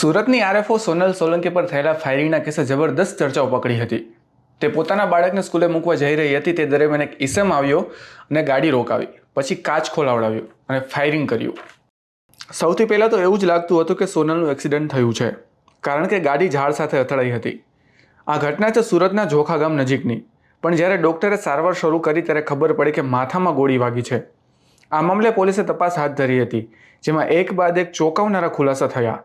સુરતની આરએફઓ સોનલ સોલંકી પર થયેલા ફાયરિંગના કેસે જબરદસ્ત ચર્ચાઓ પકડી હતી. તે પોતાના બાળકને સ્કૂલે મૂકવા જઈ રહી હતી. તે દરમિયાન એક ઈસમ આવ્યો અને ગાડી રોકાવી, પછી કાચ ખોલાવડાવ્યો અને ફાયરિંગ કર્યું. સૌથી પહેલાં તો એવું જ લાગતું હતું કે સોનલનું એક્સિડન્ટ થયું છે, કારણ કે ગાડી ઝાડ સાથે અથડાઈ હતી. આ ઘટના છે સુરતના જોખા ગામ નજીકની. પણ જ્યારે ડૉક્ટરે સારવાર શરૂ કરી ત્યારે ખબર પડી કે માથામાં ગોળી વાગી છે. આ મામલે પોલીસે તપાસ હાથ ધરી હતી, જેમાં એક બાદ એક ચોંકાવનારા ખુલાસા થયા.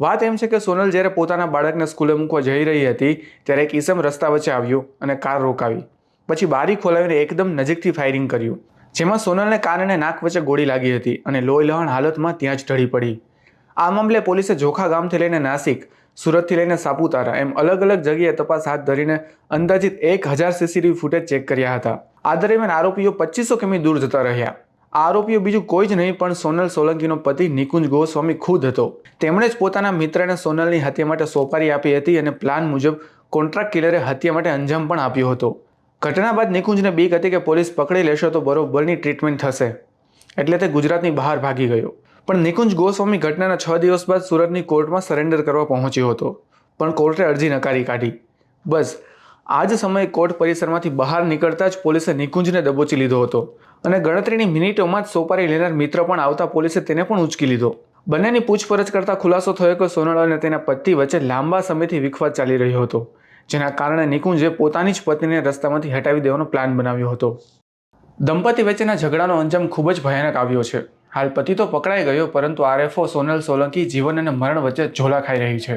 વાત એમ છે કે સોનલ જ્યારે પોતાના બાળકને સ્કૂલે મૂકવા જઈ રહી હતી, ત્યારે એક ઈસમ રસ્તા વચ્ચે આવ્યો અને કાર રોકાવી. પછી બારી ખોલાવીને એકદમ નજીકથી ફાયરિંગ કર્યું, જેમાં સોનલને કાન અને નાક વચ્ચે ગોળી લાગી હતી અને લોહી લહણ હાલતમાં ત્યાં જ ઢળી પડી. આ મામલે પોલીસે જોખા ગામથી લઈને નાસિક, સુરતથી લઈને સાપુતારા એમ અલગ અલગ જગ્યાએ તપાસ હાથ ધરીને અંદાજિત એક હજાર સીસીટીવી ફૂટેજ ચેક કર્યા હતા. આ દરમિયાન આરોપીઓ પચીસો કિમી દૂર જતા રહ્યા. આરોપીઓ બીજું કોઈ જ નહીં, પણ સોનલ સોલંકીનો પતિ નિકુંજ ગોસ્વામી ખુદ હતો. તેમણે જ પોતાના મિત્રને સોનલની હત્યા માટે સોપારી આપી હતી અને પ્લાન મુજબ કોન્ટ્રાક્ટ કિલરે હત્યા માટે અંજામ પણ આપ્યો હતો. ઘટના બાદ નિકુંજને બીક હતી કે પોલીસ પકડી લેશે તો બરોબરની ટ્રીટમેન્ટ થશે. એટલે તે ગુજરાતની બહાર ભાગી ગયો. પણ નિકુંજ ગોસ્વામી ઘટનાના છ દિવસ બાદ સુરતની કોર્ટમાં સરેન્ડર કરવા પહોંચ્યો હતો. પણ કોર્ટે અરજી નકારી કાઢી. બસ આ જ સમયે કોર્ટ પરિસરમાંથી બહાર નીકળતા જ પોલીસે નિકુંજને દબોચી લીધો હતો અને ગણતરીની મિનિટોમાં જ સોપારી લેનાર મિત્ર પણ આવતા પોલીસે તેને પણ ઉંચકી લીધો. બંનેની પૂછપરછ કરતા ખુલાસો થયો કે સોનલ અને તેના પતિ વચ્ચે લાંબા સમયથી વિખવાદ ચાલી રહ્યો હતો, જેના કારણે નિકુંજે પોતાની જ પત્નીને રસ્તામાંથી હટાવી દેવાનો પ્લાન બનાવ્યો હતો. દંપતી વચ્ચેના ઝઘડાનો અંજામ ખૂબ જ ભયાનક આવ્યો છે. હાલ પતિ તો પકડાઈ ગયો, પરંતુ આરએફઓ સોનલ સોલંકી જીવન અને મરણ વચ્ચે ઝોલા ખાઈ રહી છે.